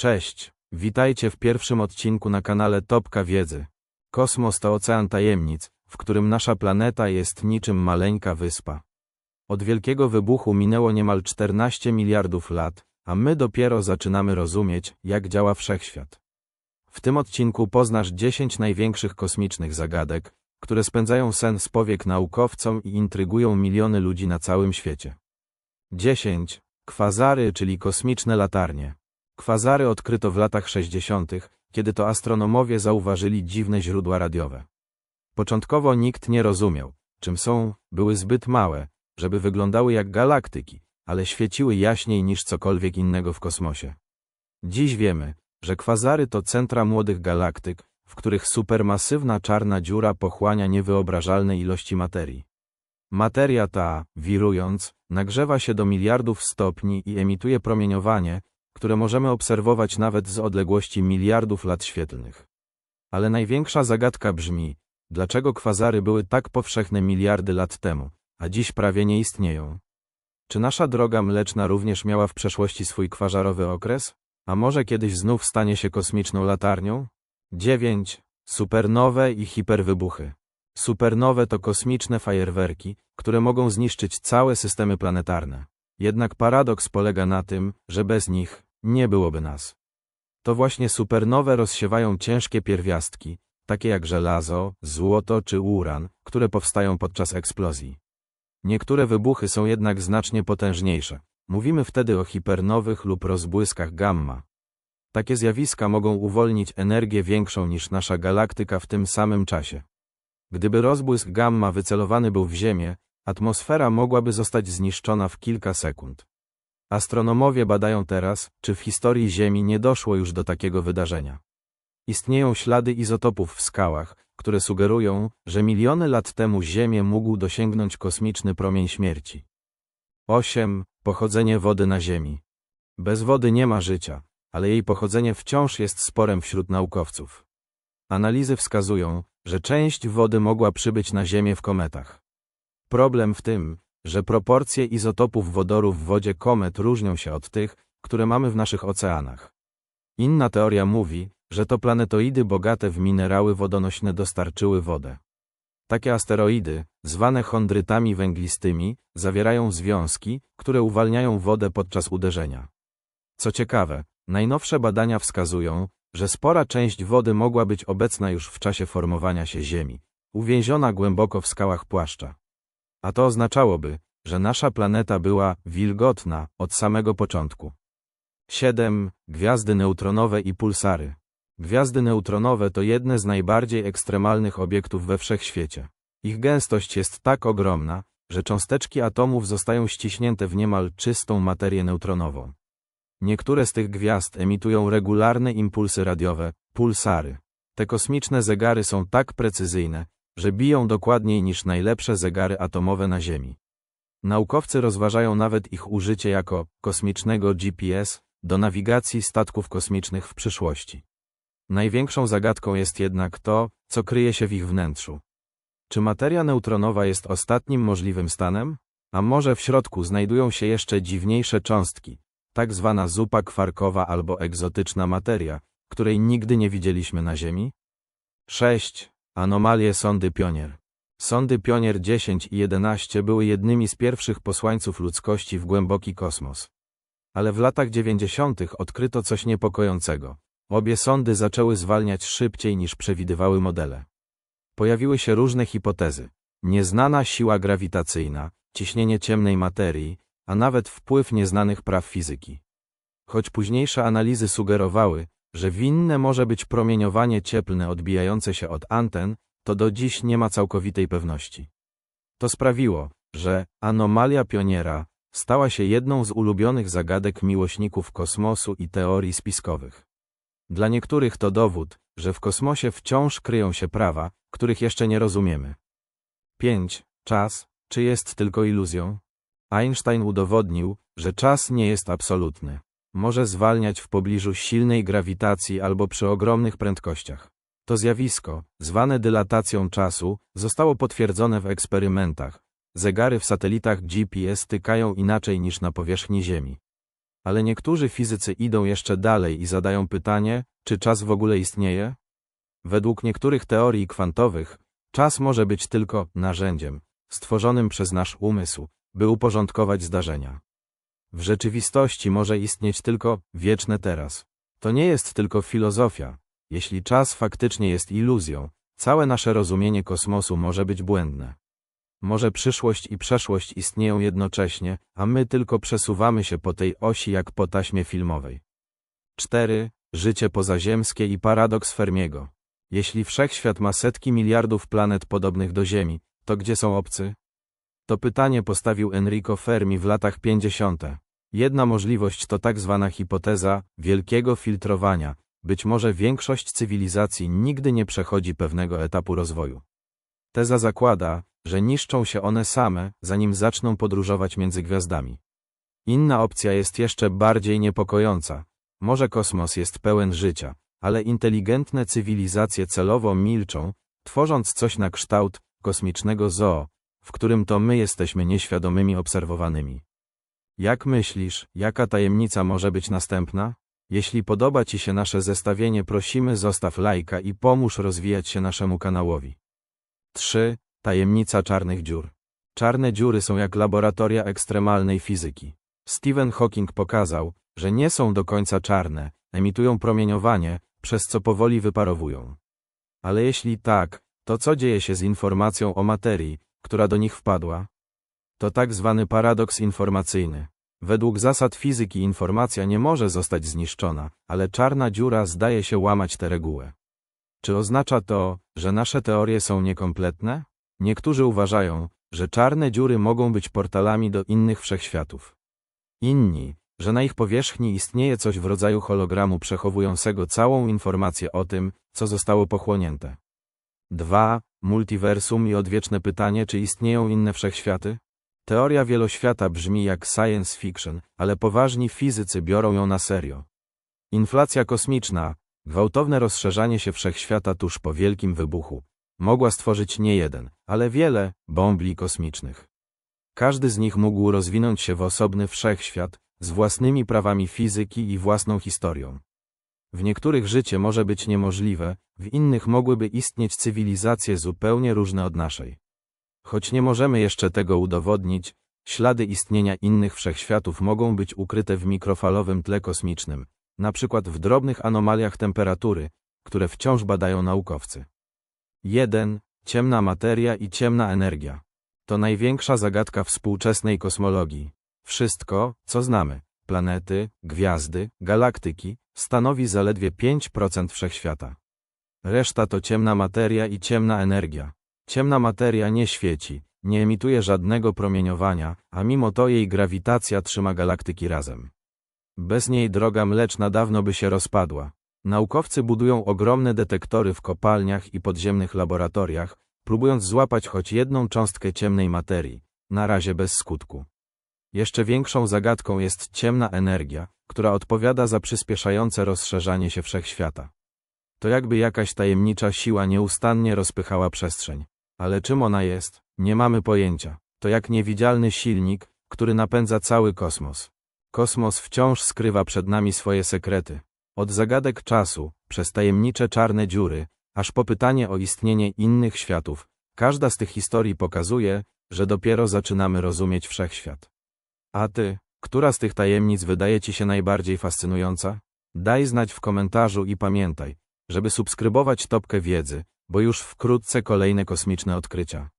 Cześć, witajcie w pierwszym odcinku na kanale Topka Wiedzy. Kosmos to ocean tajemnic, w którym nasza planeta jest niczym maleńka wyspa. Od wielkiego wybuchu minęło niemal 14 miliardów lat, a my dopiero zaczynamy rozumieć, jak działa wszechświat. W tym odcinku poznasz 10 największych kosmicznych zagadek, które spędzają sen z powiek naukowcom i intrygują miliony ludzi na całym świecie. 10. Kwazary, czyli kosmiczne latarnie. Kwazary odkryto w latach 60., kiedy to astronomowie zauważyli dziwne źródła radiowe. Początkowo nikt nie rozumiał, czym są, były zbyt małe, żeby wyglądały jak galaktyki, ale świeciły jaśniej niż cokolwiek innego w kosmosie. Dziś wiemy, że kwazary to centra młodych galaktyk, w których supermasywna czarna dziura pochłania niewyobrażalne ilości materii. Materia ta, wirując, nagrzewa się do miliardów stopni i emituje promieniowanie, które możemy obserwować nawet z odległości miliardów lat świetlnych. Ale największa zagadka brzmi, dlaczego kwazary były tak powszechne miliardy lat temu, a dziś prawie nie istnieją. Czy nasza droga mleczna również miała w przeszłości swój kważarowy okres? A może kiedyś znów stanie się kosmiczną latarnią? 9. Supernowe i hiperwybuchy. Supernowe to kosmiczne fajerwerki, które mogą zniszczyć całe systemy planetarne. Jednak paradoks polega na tym, że bez nich nie byłoby nas. To właśnie supernowe rozsiewają ciężkie pierwiastki, takie jak żelazo, złoto czy uran, które powstają podczas eksplozji. Niektóre wybuchy są jednak znacznie potężniejsze. Mówimy wtedy o hipernowych lub rozbłyskach gamma. Takie zjawiska mogą uwolnić energię większą niż nasza galaktyka w tym samym czasie. Gdyby rozbłysk gamma wycelowany był w Ziemię, atmosfera mogłaby zostać zniszczona w kilka sekund. Astronomowie badają teraz, czy w historii Ziemi nie doszło już do takiego wydarzenia. Istnieją ślady izotopów w skałach, które sugerują, że miliony lat temu Ziemię mógł dosięgnąć kosmiczny promień śmierci. 8. Pochodzenie wody na Ziemi. Bez wody nie ma życia, ale jej pochodzenie wciąż jest sporem wśród naukowców. Analizy wskazują, że część wody mogła przybyć na Ziemię w kometach. Problem w tym, że proporcje izotopów wodoru w wodzie komet różnią się od tych, które mamy w naszych oceanach. Inna teoria mówi, że to planetoidy bogate w minerały wodonośne dostarczyły wodę. Takie asteroidy, zwane chondrytami węglistymi, zawierają związki, które uwalniają wodę podczas uderzenia. Co ciekawe, najnowsze badania wskazują, że spora część wody mogła być obecna już w czasie formowania się Ziemi, uwięziona głęboko w skałach płaszcza. A to oznaczałoby, że nasza planeta była wilgotna od samego początku. 7. Gwiazdy neutronowe i pulsary. Gwiazdy neutronowe to jedne z najbardziej ekstremalnych obiektów we wszechświecie. Ich gęstość jest tak ogromna, że cząsteczki atomów zostają ściśnięte w niemal czystą materię neutronową. Niektóre z tych gwiazd emitują regularne impulsy radiowe, pulsary. Te kosmiczne zegary są tak precyzyjne, że biją dokładniej niż najlepsze zegary atomowe na Ziemi. Naukowcy rozważają nawet ich użycie jako kosmicznego GPS do nawigacji statków kosmicznych w przyszłości. Największą zagadką jest jednak to, co kryje się w ich wnętrzu. Czy materia neutronowa jest ostatnim możliwym stanem? A może w środku znajdują się jeszcze dziwniejsze cząstki, tak zwana zupa kwarkowa albo egzotyczna materia, której nigdy nie widzieliśmy na Ziemi? 6. Anomalie sondy Pionier. Sondy Pionier 10 i 11 były jednymi z pierwszych posłańców ludzkości w głęboki kosmos. Ale w latach 90. odkryto coś niepokojącego. Obie sondy zaczęły zwalniać szybciej niż przewidywały modele. Pojawiły się różne hipotezy. Nieznana siła grawitacyjna, ciśnienie ciemnej materii, a nawet wpływ nieznanych praw fizyki. Choć późniejsze analizy sugerowały, że winne może być promieniowanie cieplne odbijające się od anten, to do dziś nie ma całkowitej pewności. To sprawiło, że anomalia pioniera stała się jedną z ulubionych zagadek miłośników kosmosu i teorii spiskowych. Dla niektórych to dowód, że w kosmosie wciąż kryją się prawa, których jeszcze nie rozumiemy. 5. Czas, czy jest tylko iluzją? Einstein udowodnił, że czas nie jest absolutny. Może zwalniać w pobliżu silnej grawitacji albo przy ogromnych prędkościach. To zjawisko, zwane dylatacją czasu, zostało potwierdzone w eksperymentach. Zegary w satelitach GPS tykają inaczej niż na powierzchni Ziemi. Ale niektórzy fizycy idą jeszcze dalej i zadają pytanie, czy czas w ogóle istnieje? Według niektórych teorii kwantowych, czas może być tylko narzędziem, stworzonym przez nasz umysł, by uporządkować zdarzenia. W rzeczywistości może istnieć tylko wieczne teraz. To nie jest tylko filozofia. Jeśli czas faktycznie jest iluzją, całe nasze rozumienie kosmosu może być błędne. Może przyszłość i przeszłość istnieją jednocześnie, a my tylko przesuwamy się po tej osi jak po taśmie filmowej. 4. Życie pozaziemskie i paradoks Fermiego. Jeśli wszechświat ma setki miliardów planet podobnych do Ziemi, to gdzie są obcy? To pytanie postawił Enrico Fermi w latach 50. Jedna możliwość to tak zwana hipoteza wielkiego filtrowania. Być może większość cywilizacji nigdy nie przechodzi pewnego etapu rozwoju. Teza zakłada, że niszczą się one same, zanim zaczną podróżować między gwiazdami. Inna opcja jest jeszcze bardziej niepokojąca. Może kosmos jest pełen życia, ale inteligentne cywilizacje celowo milczą, tworząc coś na kształt kosmicznego zoo, w którym to my jesteśmy nieświadomymi obserwowanymi. Jak myślisz, jaka tajemnica może być następna? Jeśli podoba Ci się nasze zestawienie prosimy zostaw lajka i pomóż rozwijać się naszemu kanałowi. 3. Tajemnica czarnych dziur. Czarne dziury są jak laboratoria ekstremalnej fizyki. Stephen Hawking pokazał, że nie są do końca czarne, emitują promieniowanie, przez co powoli wyparowują. Ale jeśli tak, to co dzieje się z informacją o materii, która do nich wpadła? To tak zwany paradoks informacyjny. Według zasad fizyki informacja nie może zostać zniszczona, ale czarna dziura zdaje się łamać tę regułę. Czy oznacza to, że nasze teorie są niekompletne? Niektórzy uważają, że czarne dziury mogą być portalami do innych wszechświatów. Inni, że na ich powierzchni istnieje coś w rodzaju hologramu przechowującego całą informację o tym, co zostało pochłonięte. 2. Multiversum i odwieczne pytanie, czy istnieją inne wszechświaty? Teoria wieloświata brzmi jak science fiction, ale poważni fizycy biorą ją na serio. Inflacja kosmiczna, gwałtowne rozszerzanie się wszechświata tuż po wielkim wybuchu, mogła stworzyć nie jeden, ale wiele bombli kosmicznych. Każdy z nich mógł rozwinąć się w osobny wszechświat, z własnymi prawami fizyki i własną historią. W niektórych życie może być niemożliwe, w innych mogłyby istnieć cywilizacje zupełnie różne od naszej. Choć nie możemy jeszcze tego udowodnić, ślady istnienia innych wszechświatów mogą być ukryte w mikrofalowym tle kosmicznym, na przykład w drobnych anomaliach temperatury, które wciąż badają naukowcy. 1. Ciemna materia i ciemna energia. To największa zagadka współczesnej kosmologii. Wszystko, co znamy, planety, gwiazdy, galaktyki, stanowi zaledwie 5% wszechświata. Reszta to ciemna materia i ciemna energia. Ciemna materia nie świeci, nie emituje żadnego promieniowania, a mimo to jej grawitacja trzyma galaktyki razem. Bez niej droga mleczna dawno by się rozpadła. Naukowcy budują ogromne detektory w kopalniach i podziemnych laboratoriach, próbując złapać choć jedną cząstkę ciemnej materii, na razie bez skutku. Jeszcze większą zagadką jest ciemna energia, która odpowiada za przyspieszające rozszerzanie się wszechświata. To jakby jakaś tajemnicza siła nieustannie rozpychała przestrzeń. Ale czym ona jest? Nie mamy pojęcia. To jak niewidzialny silnik, który napędza cały kosmos. Kosmos wciąż skrywa przed nami swoje sekrety. Od zagadek czasu, przez tajemnicze czarne dziury, aż po pytanie o istnienie innych światów, każda z tych historii pokazuje, że dopiero zaczynamy rozumieć wszechświat. A ty, która z tych tajemnic wydaje ci się najbardziej fascynująca? Daj znać w komentarzu i pamiętaj, żeby subskrybować topkę wiedzy, bo już wkrótce kolejne kosmiczne odkrycia.